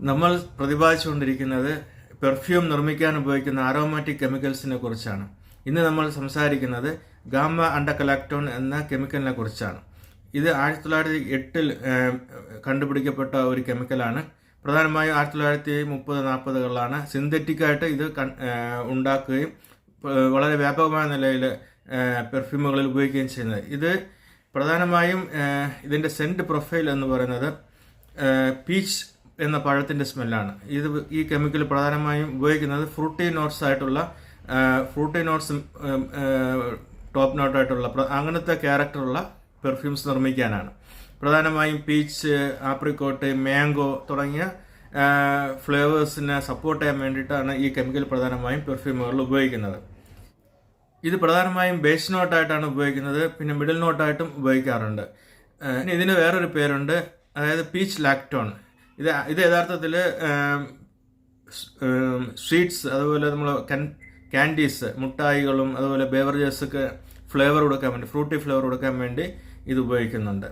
നമ്മൾ പ്രതിപാദിച്ചുകൊണ്ടിരിക്കുന്നത് പെർഫ്യൂം നിർമ്മിക്കാൻ ഉപയോഗിക്കുന്ന ആരോമാറ്റിക് കെമിക്കൽസിനെ കുറിച്ചാണ്. ഇന്ന് നമ്മൾ സംസാരിക്കുന്നത് ഗാമ അണ്ടക്കലാക്ടോൺ എന്ന കെമിക്കലിനെ കുറിച്ചാണ്. ഇത് ആയിരത്തി തൊള്ളായിരത്തി എട്ടിൽ കണ്ടുപിടിക്കപ്പെട്ട ഒരു കെമിക്കലാണ് പ്രധാനമായും ആയിരത്തി തൊള്ളായിരത്തി മുപ്പത് നാൽപ്പതുകളിലാണ് സിന്തറ്റിക്കായിട്ട് ഇത് ഉണ്ടാക്കുകയും വളരെ വ്യാപകമായ നിലയിൽ പെർഫ്യൂമുകളിൽ ഉപയോഗിക്കുകയും ചെയ്യുന്നത്. ഇത് പ്രധാനമായും ഇതിന്റെ സെന്റ് പ്രൊഫൈൽ എന്ന് പറയുന്നത് പീച്ച് എന്ന പഴത്തിന്റെ സ്മെല്ലാണ്. ഇത് ഈ കെമിക്കൽ പ്രധാനമായും ഉപയോഗിക്കുന്നത് ഫ്രൂട്ടി നോട്ട്സ് ആയിട്ടുള്ള ഫ്രൂട്ടി നോട്ട്സ് ടോപ്പ് നോട്ടായിട്ടുള്ള അങ്ങനത്തെ ക്യാരക്ടറുള്ള പെർഫ്യൂംസ് നിർമ്മിക്കാനാണ്. പ്രധാനമായും പീച്ച് ആപ്രിക്കോട്ട് മാംഗോ തുടങ്ങിയ ഫ്ലേവേഴ്സിനെ സപ്പോർട്ട് ചെയ്യാൻ വേണ്ടിയിട്ടാണ് ഈ കെമിക്കൽ പ്രധാനമായും പെർഫ്യൂമുകളിൽ ഉപയോഗിക്കുന്നത്. ഇത് പ്രധാനമായും ബേസ് നോട്ടായിട്ടാണ് ഉപയോഗിക്കുന്നത് പിന്നെ മിഡിൽ നോട്ടായിട്ടും ഉപയോഗിക്കാറുണ്ട്. ഇതിന് വേറൊരു പേരുണ്ട് അതായത് പീച്ച് ലാക്ടോൺ ഇത് ഇത് യഥാർത്ഥത്തിൽ സ്വീറ്റ്സ് അതുപോലെ നമ്മൾ ക്യാൻഡീസ് മുട്ടായികളും അതുപോലെ ബേവറേജസ് ഒക്കെ ഫ്ലേവർ കൊടുക്കാൻ വേണ്ടി ഫ്രൂട്ടി ഫ്ലേവർ കൊടുക്കാൻ വേണ്ടി ഇത് ഉപയോഗിക്കുന്നുണ്ട്.